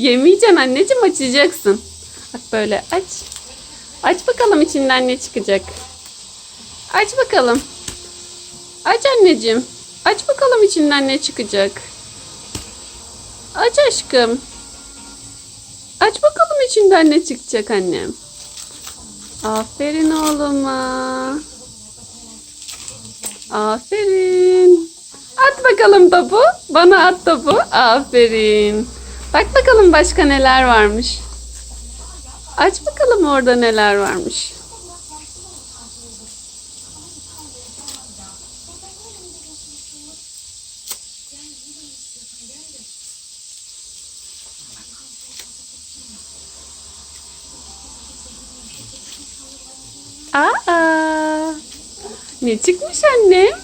Yemeyeceksin anneciğim açacaksın. Bak böyle aç. Aç bakalım içinden ne çıkacak. Aç bakalım. Aç anneciğim. Aç bakalım içinden ne çıkacak. Aç aşkım. Aç bakalım içinden ne çıkacak annem. Aferin oğluma. Aferin. At bakalım topu. Bana at topu. Aferin. Bak bakalım başka neler varmış. Aç bakalım orada neler varmış. Aa! Ne çıkmış annem?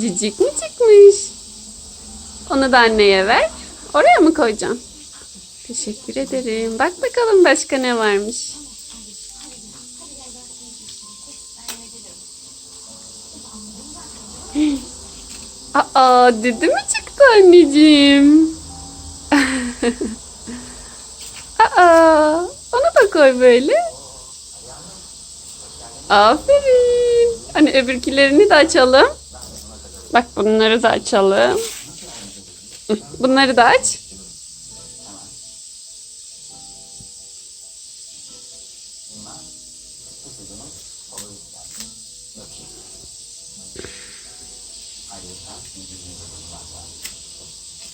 Cicik mi çıkmış? Onu da anneye ver. Oraya mı koyacağım? Teşekkür ederim. Bak bakalım başka ne varmış. Aa, dedi mi çıktı anneciğim? Aa, onu da koy böyle. Aferin. Hani öbürkilerini de açalım. Bak bunları da açalım. Bunları da aç.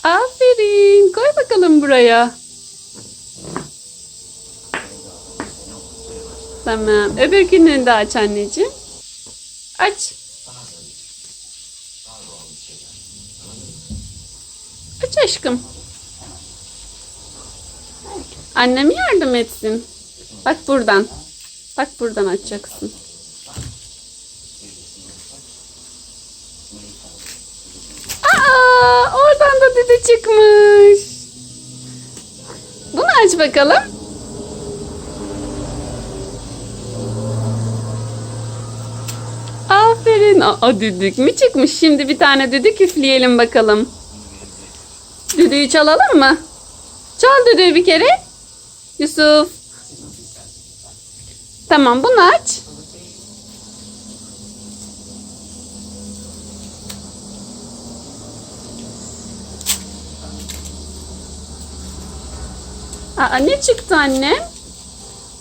Aferin. Koy bakalım buraya. Tamam. Öbürkünü de aç anneciğim. Aç. Aç aşkım. Annem yardım etsin. Bak buradan. Bak buradan açacaksın. Aa, oradan da düdü çıkmış. Bunu aç bakalım. Aferin. Aa, düdük mü çıkmış? Şimdi bir tane düdük üfleyelim bakalım. Düdüğü çalalım mı? Çal düdüğü bir kere. Yusuf. Tamam bunu aç. Aa, ne çıktı annem?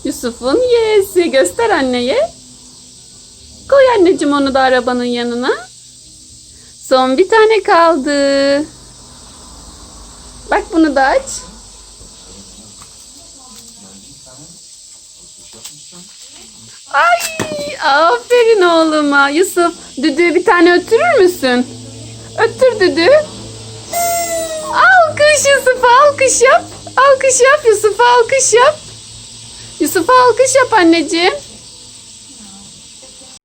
Yusuf'un yeğesi. Göster anneye. Koy anneciğim onu da arabanın yanına. Son bir tane kaldı. Bak bunu da aç. Ay, aferin oğluma. Yusuf, düdüğü bir tane öttürür müsün? Öttür düdüğü. Alkış Yusuf, alkış yap. Alkış yap Yusuf, alkış yap. Yusuf alkış yap anneciğim.